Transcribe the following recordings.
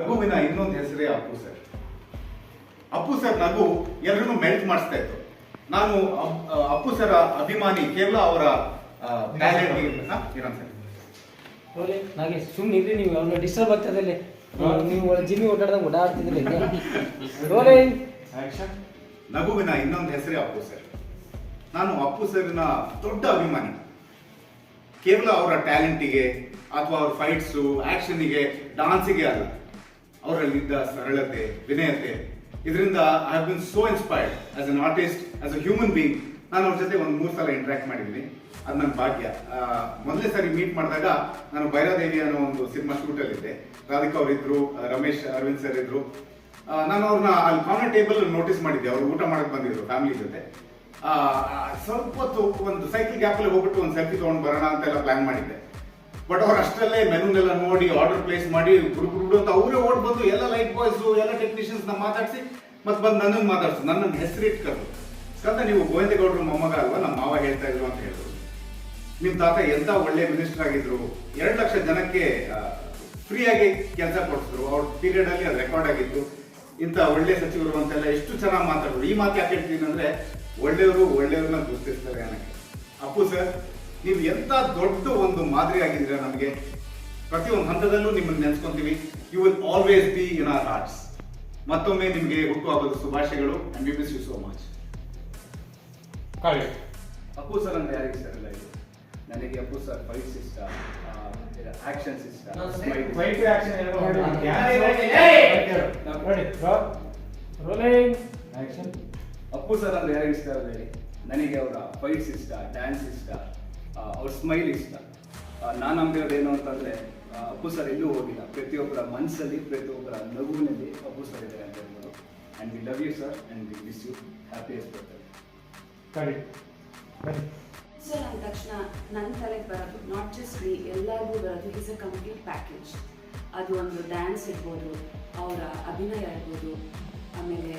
ನಗುವಿನ ಇನ್ನೊಂದು ಹೆಸರೇ ಅಪ್ಪು ಸರ್. ಅಪ್ಪು ಸರ್ ನಗು ಎಲ್ಲರನ್ನೂ ಮೆಲ್ಟ್ ಮಾಡಿಸ್ತಾ ಇತ್ತು. ನಾನು ಅಪ್ಪು ಸರ್ ಅಭಿಮಾನಿ ಕೇವಲ ಅವರ ಟ್ಯಾಲೆಂಟ್ ಇರೋನ್ ಸರ್? ರೋಲೆ ನಾಗೇಶ್ ಸುಮ್ಮನೆ ನೀವು ಅವ್ರನ್ನ ಡಿಸ್ಟರ್ಬ್ ಆಗ್ತದಲ್ಲಿ ನೀವು ಜಿಮ್ಮಿ ಓಡಾಡ್ದಂಗೆ ಓಡಾಡ್ತಿದ್ರಿ ರೋಲೆ ನಗುವಿನ ಇನ್ನೊಂದು ಹೆಸರೇ ಅಪ್ಪು ಸರ್. ನಾನು ಅಪ್ಪು ಸರ್ನ ದೊಡ್ಡ ಅಭಿಮಾನಿ. ಕೇವಲ ಅವರ ಟ್ಯಾಲೆಂಟಿಗೆ ಅಥವಾ ಅವ್ರ ಫೈಟ್ಸು ಆಕ್ಷನ್ಗೆ ಡಾನ್ಸಿಗೆ ಅಲ್ಲ. ಅವರಲ್ಲಿದ್ದ ಸರಳತೆ, ವಿನಯತೆ. ಇದರಿಂದ I have been so inspired as an artist as a human being ನಾನು ಅವ್ರ ಜೊತೆ ಒಂದು ಮೂರು ಸಲ ಇಂಟ್ರಾಕ್ಟ್ ಮಾಡಿದ್ದೀನಿ. ಅದು ನನ್ನ ಭಾಗ್ಯ. ಮೊದಲೇ ಸಾರಿ ಮೀಟ್ ಮಾಡಿದಾಗ ನಾನು ಭೈರಾದೇವಿ ಅನ್ನೋ ಒಂದು ಸಿನಿಮಾ ಶೂಟಲ್ಲಿದ್ದೆ ರಾಧಿಕಾ ಅವರಿದ್ರು ರಮೇಶ್, ಅರವಿಂದ್ ಸರ್ ಇದ್ರು. ನಾನು ಅವ್ರನ್ನ ಅಲ್ಲಿ ಕಾಮನ್ ಟೇಬಲ್ ನೋಟಿಸ್ ಮಾಡಿದ್ದೆ. ಅವ್ರು ಊಟ ಮಾಡಕ್ ಬಂದಿದ್ರು ಫ್ಯಾಮಿಲಿ ಜೊತೆ. ಸ್ವಲ್ಪ ಹೊತ್ತು ಒಂದು ಸೈಕಲ್ ಗ್ಯಾಪ್ ಅಲ್ಲಿ ಹೋಗ್ಬಿಟ್ಟು ಒಂದು ಸೆಲ್ಫಿ ತಗೊಂಡು ಬರೋಣ ಅಂತೆಲ್ಲ ಪ್ಲಾನ್ ಮಾಡಿದ್ದೆ. ಬಟ್ ಅವ್ರು ಅಷ್ಟರಲ್ಲೇ ಮೆನುನೆಲ್ಲ ನೋಡಿ ಆರ್ಡರ್ ಪ್ಲೇಸ್ ಮಾಡಿ ಗುರು ಗುರು ಅಂತ ಅವರೇ ಓಡ್ ಬಂದು ಎಲ್ಲ ಲೈಟ್ ಬಾಯ್ಸ್ ಎಲ್ಲ ಟೆಕ್ನಿಷಿಯನ್ಸ್ನ ಮಾತಾಡಿಸಿ, ಮತ್ತೆ ಬಂದು ನನ್ನ ಮಾತಾಡ್ಸು. ನನ್ನ ಹೆಸರಿಟ್ಟು ಕರೆದು ಸ್ಕಂದ ನೀವು ಗೋವಿಂದಗೌಡರು ಮೊಮ್ಮಗ ಅಲ್ವಾ? ನಮ್ಮ ಮಾವ ಹೇಳ್ತಾ ಇದ್ರು ಅಂತ ಹೇಳಿದ್ರು ನಿಮ್ಮ ತಾತ ಎಂತ ಒಳ್ಳೆ ಮಿನಿಸ್ಟರ್ ಆಗಿದ್ರು? ಎರಡು ಲಕ್ಷ ಜನಕ್ಕೆ ಫ್ರೀಯಾಗಿ ಕೆಲಸ ಕೊಡಿಸಿದ್ರು. ಅವ್ರ ಪೀರಿಯಡ್ ಅಲ್ಲಿ ಅದು ರೆಕಾರ್ಡ್ ಆಗಿತ್ತು. ಇಂಥ ಒಳ್ಳೆ ಸಚಿವರು ಅಂತೆಲ್ಲ ಎಷ್ಟು ಚೆನ್ನಾಗಿ ಮಾತಾಡಿದ್ರು. ಈ ಮಾತು ಯಾಕೆ ಹೇಳ್ತೀನಿ ಅಂದ್ರೆ, ಒಳ್ಳೆಯವರು ಒಳ್ಳೆಯವ್ರನ್ನ ಗುರುತಿಸ್ತಾರೆ ನನಗೆ ಅಪ್ಪು ಸರ್ ನೀವು ಎಂತ ದೊಡ್ಡ ಒಂದು ಮಾದರಿ ಆಗಿದ್ದೀರಾ ನಮಗೆ ಪ್ರತಿಯೊಂದು ಹಂತದಲ್ಲೂ ನಿಮ್ಮನ್ನು ನೆನೆಸ್ಕೊಂತೀವಿ. You will always be in our hearts ಮತ್ತೊಮ್ಮೆ ನಿಮಗೆ ಹುಟ್ಟುಹಬ್ಬದ ಶುಭಾಶಯಗಳು. And we miss you so much Appu sir ಅಂದ್ರೆ ಯಾರಿಗೆ ಸರ್ ಇಲ್ಲ ಇದು? ನನಗೆ ಅಪ್ಪು ಸರ್ ಫೈಟ್ಸ್ ಇಷ್ಟ ಆಕ್ಷನ್ಸ್ ಇಷ್ಟ. ಫೈಟ್ ಆಕ್ಷನ್ ಅಪ್ಪು ಸರ್ ಅಂದ್ರೆ ಯಾರಿಗೆ ಇಷ್ಟ ಇಲ್ಲ ನನಗೆ ಅವರ ಫೈಟ್ಸ್ ಇಷ್ಟ ಡ್ಯಾನ್ಸ್ ಇಷ್ಟ. ಅವ್ರ ಸ್ಮೈಲ್ ಇಷ್ಟ. ನಾನು ಅಂಬಿರೋದು ಏನು ಅಂತಂದ್ರೆ ಅಪ್ಪು ಸರ್ ಎಲ್ಲೂ ಹೋಗಿಲ್ಲ. ಪ್ರತಿಯೊಬ್ಬರ ಮನಸ್ಸಲ್ಲಿ ಪ್ರತಿಯೊಬ್ಬರ ನಗುವಿನಲ್ಲಿ ಅಪ್ಪು ಸರ್ ಇದ್ದಾರೆ ಅಂತ ಹೇಳ್ಬೋದು. And we love you sir and we miss you happiest ಬರ್ತಾರೆ ಕಡಿ ಸರ್. ಅಂದ ತಕ್ಷಣ ನನ್ನ ತಲೆಗೆ ಬರೋದು ನಾಟ್ ಜಸ್ಟ್ ಮೀ ಎಲ್ಲರಿಗೂ ಬರೋದು. ಇಸ್ ಅ ಕಂಪ್ಲೀಟ್ ಪ್ಯಾಕೇಜ್ ಅದು ಒಂದು ಡ್ಯಾನ್ಸ್ ಇರ್ಬೋದು ಅವರ ಅಭಿನಯ ಇರ್ಬೋದು. ಆಮೇಲೆ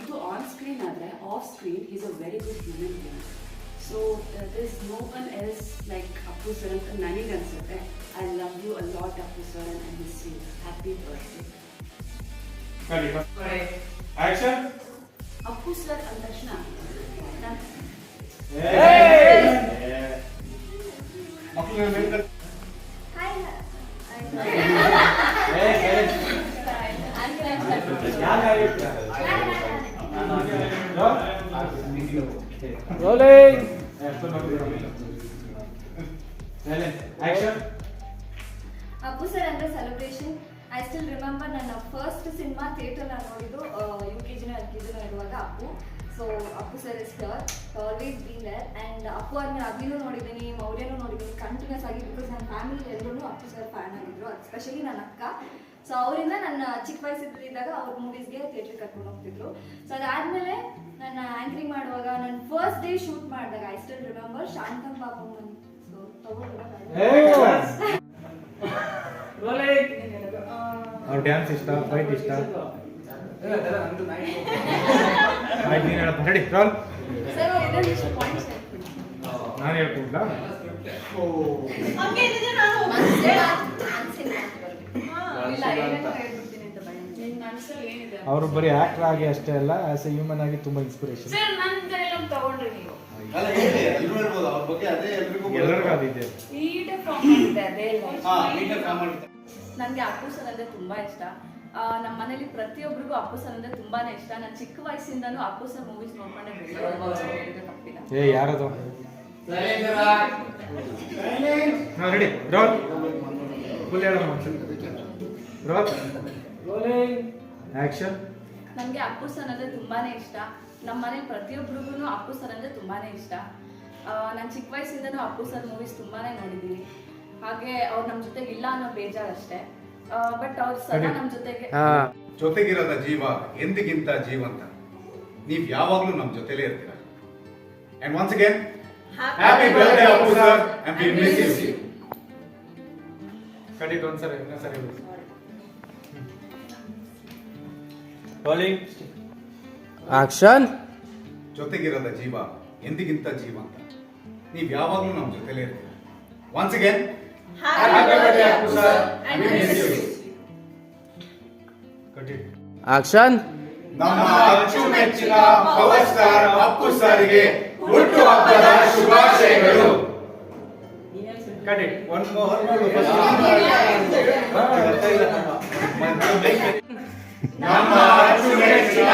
ಇದು ಆನ್ ಸ್ಕ್ರೀನ್ ಆದರೆ off screen is a very good human being So uh, there's no one else like Appu Saran, Nani Gansate. I love you a lot, Appu Saran. I miss you. Happy birthday. Karima. Right. Action. Appu Sir and Darshna. Hey! Appu Sir and Darshna. Hi. Hey, hey. Action Appu sir ಅಂದ್ರೆ celebration I still remember ನನ್ನ first cinema theatre ನಾನು ನೋಡಿದ್ದು U K ಜಿನ ಇರುವಾಗ Appu so Appu sir is here always been there and Appu ಅದನ್ನ ಅಭಿನೂ ನೋಡಿದ್ದೀನಿ ಮೌರ್ಯನೂ ನೋಡಿದ್ದೀನಿ ಕಂಟಿನ್ಯೂಸ್ ಆಗಿ ಬಿಕಾಸ್ ನನ್ನ ಫ್ಯಾಮಿಲಿ ಎಲ್ಲರೂ ಅಪ್ಪು ಸರ್ ಫ್ಯಾನ್ ಆಗಿದ್ರು ಎಸ್ಪೆಷಲಿ ನನ್ನ ಅಕ್ಕ. ಸೊ ಅವರಿಂದ ನನ್ನ ಚಿಕ್ಕ ವಯಸ್ಸಿದ್ದಾಗ ಅವ್ರ ಮೂವೀಸ್ಗೆ ಥಿಯೇಟ್ರಿಗೆ ಕರ್ಕೊಂಡು ಹೋಗ್ತಿದ್ರು. ಸೊ ಅದಾದ್ಮೇಲೆ ನನ್ನ ಆ್ಯಂಕರಿಂಗ್ ಮಾಡುವಾಗ ನನ್ನ ಫಸ್ಟ್ ಡೇ ಶೂಟ್ ಮಾಡಿದಾಗ ಐ ಸ್ಟಿಲ್ ರಿಮೆಂಬರ್ ಶಾಂತಂ ಪಾಪಮ್ಮನ್ ಸೊ ತಗೊಂಡು ರೋಲೆ ಅವ್ರ ಡ್ಯಾನ್ಸ್ ಇಷ್ಟ ಫೈಟ್ ಇಷ್ಟ? ಆಯ್ತು ನೀನು ಹೇಳಪ್ಪ. ರೆಡಿ ರೋಲ್ ಸರ್ ಇದೊಂದಿಷ್ಟು ಪಾಯಿಂಟ್ಸ್ ನಾನು ಹೇಳ್ಕೊಡ್ಲಾ ಅವರು ಬರೀ ಆಕ್ಟರ್ ಆಗಿ ಅಷ್ಟೇ ಅಲ್ಲ ಆಸ್ ಎ ಹ್ಯೂಮನ್ ಆಗಿ ತುಂಬಾ ಇನ್ಸ್ಪಿರೇಷನ್ ನನಗೆ ಅಪ್ಪು ಸರ್ ಅಂದ್ರೆ ತುಂಬಾ ಇಷ್ಟ. ನಮ್ಮ ಮನೇಲಿ ಪ್ರತಿಯೊಬ್ಬರಿಗೂ ಅಪ್ಪು ಸರ್ ಅಂದರೆ ತುಂಬಾನೇ ಇಷ್ಟ. ನಾನು ಚಿಕ್ಕ ವಯಸ್ಸಿಂದನೂ ಅಪ್ಪು ಸರ್ ಮೂವೀಸ್ ನೋಡ್ಕೊಂಡೆ ಬೆಳೆಯೋದು ತಪ್ಪಿಲ್ಲ. ಏ ಯಾರದು? ಹಾ ರೆಡಿ ರೋಲ್ ಫುಲ್ ಹೇಳಮ್ಮ ರೋಲ್ ರೋಲೆ ಆಕ್ಷನ್ ನನಗೆ ಅಪ್ಪು ಸರ್ ಅಂದರೆ ತುಂಬಾನೇ ಇಷ್ಟ. ನಮ್ಮ ಮನೇಲಿ ಪ್ರತಿಯೊಬ್ಬರಿಗೂ ಅಪ್ಪು ಸರ್ ಅಂದರೆ ತುಂಬಾನೇ ಇಷ್ಟ. ನಾನು ಚಿಕ್ಕ ವಯಸ್ಸಿಂದನೂ ಅಪ್ಪು ಸರ್ ಮೂವೀಸ್ ತುಂಬಾನೇ ನೋಡಿದ್ದೀನಿ ಹಾಗೆ ಅವ್ರು ನಮ್ಮ ಜೊತೆಗೆ ಇಲ್ಲ ಅನ್ನೋ ಬೇಜಾರಷ್ಟೇ ಬಟ್ ಅವ್ರು ಸದಾ ನಮ್ಮ ಜೊತೆಗೆ ಜೊತೆಗಿರದ ಜೀವ ಎಂದಿಗಿಂತ ಜೀವಂತ ನೀವ್ ಯಾವಾಗ್ಲೂ ನಮ್ ಜೊತೆಲೇ ಇರ್ತೀರ? And once again happy birthday Appu sir and we miss you ಕಡಿಟ್ ಒಂದ್ಸರಿ ಇನ್ನೊಂದ್ಸರಿ ರೋಲಿಂಗ್ ಆಕ್ಷನ್ ಜೊತೆಗಿರದ ಜೀವ ಎಂದಿಗಿಂತ ಜೀವಂತ ನೀವ್ ಯಾವಾಗ್ಲೂ ನಮ್ ಜೊತೆಲೇ ಇರ್ತೀರ? Once again happy birthday Appu sir and we miss you action? ನಮ್ಮ ಅಚ್ಚುಮೆಚ್ಚಿನ ಪವರ್ ಸ್ಟಾರ್ ಅಪ್ಪು ಸರ್ಗೆ ಹುಟ್ಟು ಹಬ್ಬದ ಶುಭಾಶಯಗಳು. ನಮ್ಮ ಅಚ್ಚುಮೆಚ್ಚಿನ